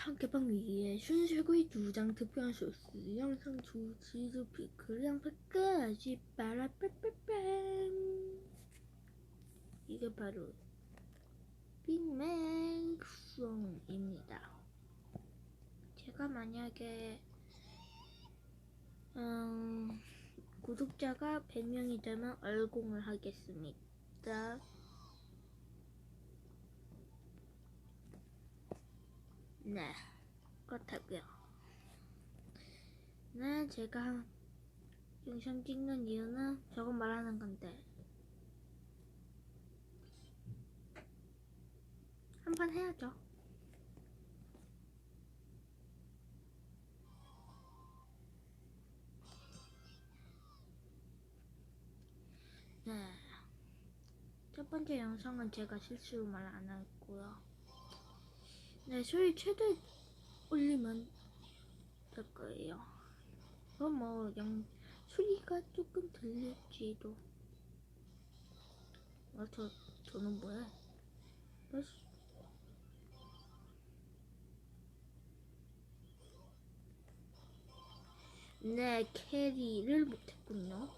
탄 개방 위에 순쇠구이 두장 특별한 소스 영상 두 치즈 피클 양파까지 빠라빠빠빰 이게 바로 빅맥송입니다. 제가 만약에 음, 구독자가 100명이 되면 얼공을 하겠습니다 네, 그렇다고요. 네, 제가 영상 찍는 이유는 저건 말하는 건데 한 판 해야죠. 네, 첫 번째 영상은 제가 실수만 안 했고요. 네, 소리 최대 올리면 될 거예요. 그럼 뭐, 영, 소리가 조금 들릴지도. 아, 저, 저는 뭐야? 몇 시- 네, 캐리를 못했군요.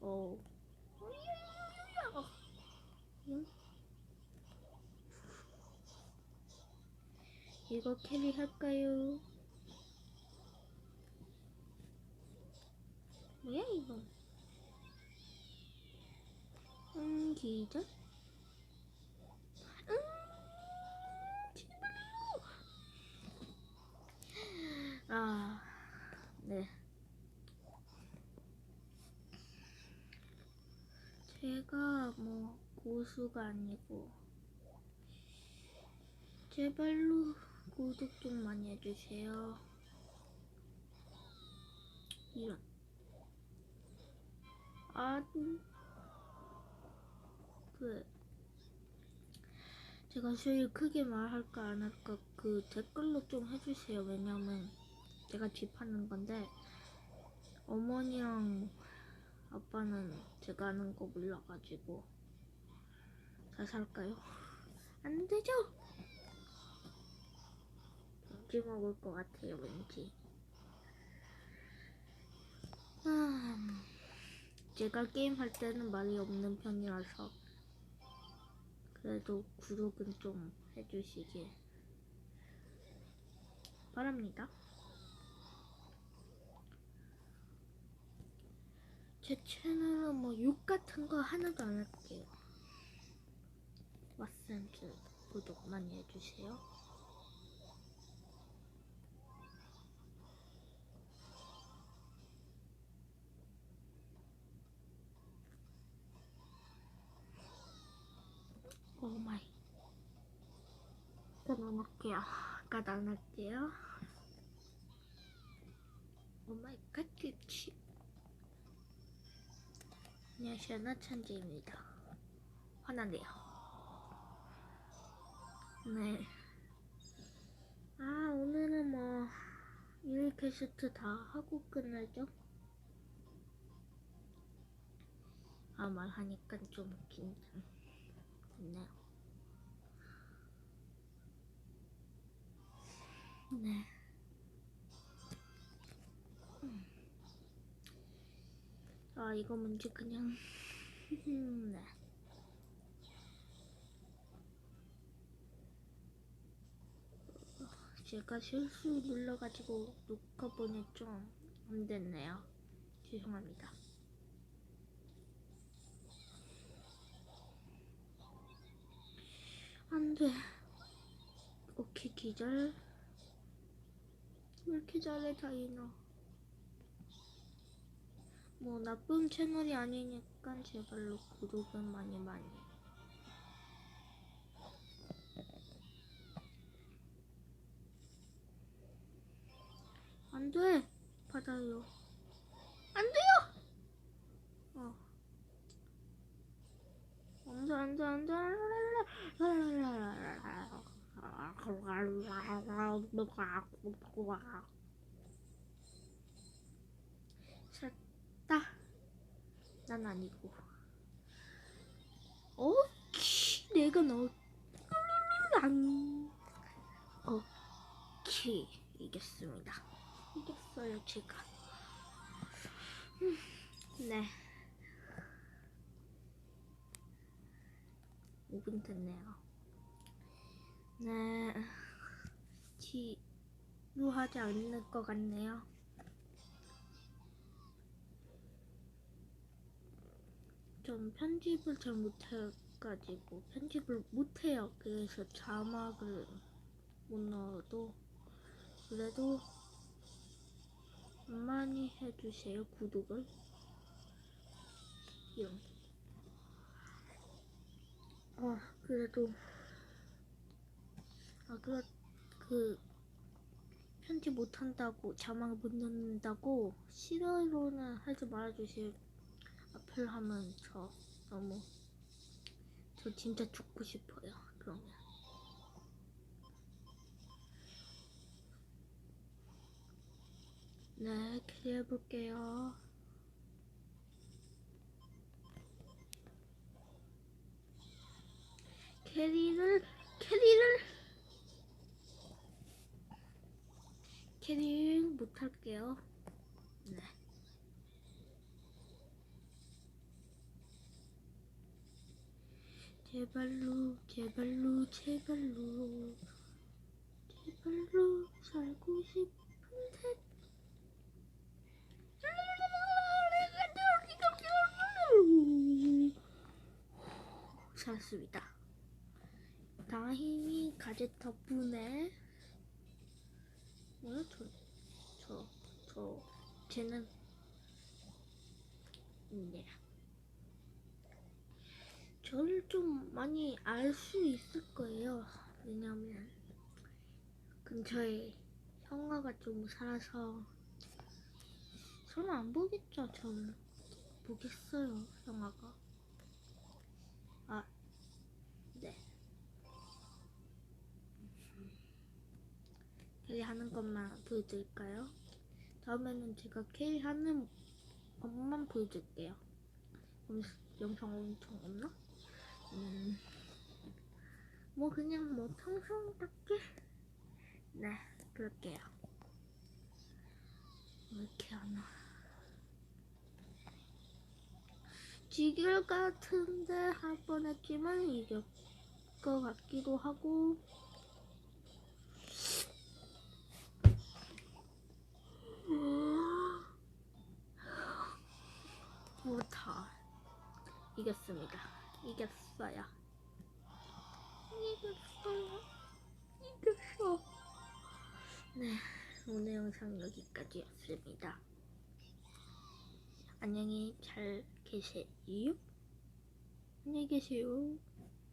어. 응? 이거 캐리 할까요? 뭐야 이거? 음 기절? 음 제발요. 아 네. 제가 뭐 고수가 아니고 제발로 구독 좀 많이 해주세요. 이런. 아, 그, 제가 제일 크게 말할까 안 할까 그 댓글로 좀 해주세요. 왜냐면 제가 집하는 건데 어머니랑 아빠는 제가 하는 거 몰라가지고 잘 살까요? 안 되죠? 왠지 먹을 것 같아요, 왠지. 아, 제가 게임할 때는 말이 없는 편이라서 그래도 구독은 좀 해주시길 바랍니다. 제 채널은 뭐 욕 같은 거 하나도 안 할게요. 왓센즈 구독 많이 해주세요. 오 마이. 끝안 할게요. 끝안 할게요. 오 마이 갓 김치. 안녕하세요. 나천재입니다. 화나네요. 네. 아, 오늘은 뭐, 일 퀘스트 다 하고 끝나죠? 아, 말하니까 좀 긴장. 됐네요. 이거 뭔지 그냥, 네. 제가 실수 눌러가지고 녹화본이 좀안 됐네요. 죄송합니다. 안 돼. 오케이, 기절. 왜 이렇게 잘해, 다이너? 뭐, 나쁜 채널이 아니니까 제발로 구독은 많이 많이. 안 돼! 받아요. 안 돼요! 어. 안 돼, 안 돼, 안 돼. 샀다. 난 아니고. 어? 키, 내가 너. 랑. 어. 오케이 이겼습니다. 이겼어요 제가. 음, 네. 5분 됐네요. 네. 지루하지 않을 것 같네요. 좀 편집을 잘 못해가지고 편집을 못해요. 그래서 자막을 못 넣어도 그래도 많이 해주세요 구독을. 이런 아 그래도 아 그래 그 편집 못한다고 자막 못 넣는다고 싫어요는 하지 말아주세요 앞을 하면 저 너무 저 진짜 죽고 싶어요 그러면. 네 기대해 볼게요. 캐리를 캐리를? 캐리 못할게요 네 제발로 제발로 제발로. 제발로 살고 싶은데. 살았습니다. 다 힘이 가제 덕분에 뭐야 저, 저, 저, 쟤는 네. 저를 좀 많이 알 수 있을 거예요. 왜냐면 근처에 형아가 좀 살아서 저는 안 보겠죠. 저는 보겠어요. 형아가. 아, 네. 캐리 하는 것만 보여드릴까요? 다음에는 제가 캐리 하는 것만 보여줄게요. 영상 엄청 없나? 음, 뭐 그냥 뭐 평소답게 네 그럴게요. 왜 이렇게 안 와? 지길 같은데 할 뻔했지만 이길 것 같기도 하고 못하 이겼습니다. 이겼어요. 이겼어요. 이겼어. 네, 오늘 영상 여기까지였습니다. 안녕히 잘 계세요. 안녕히 계세요.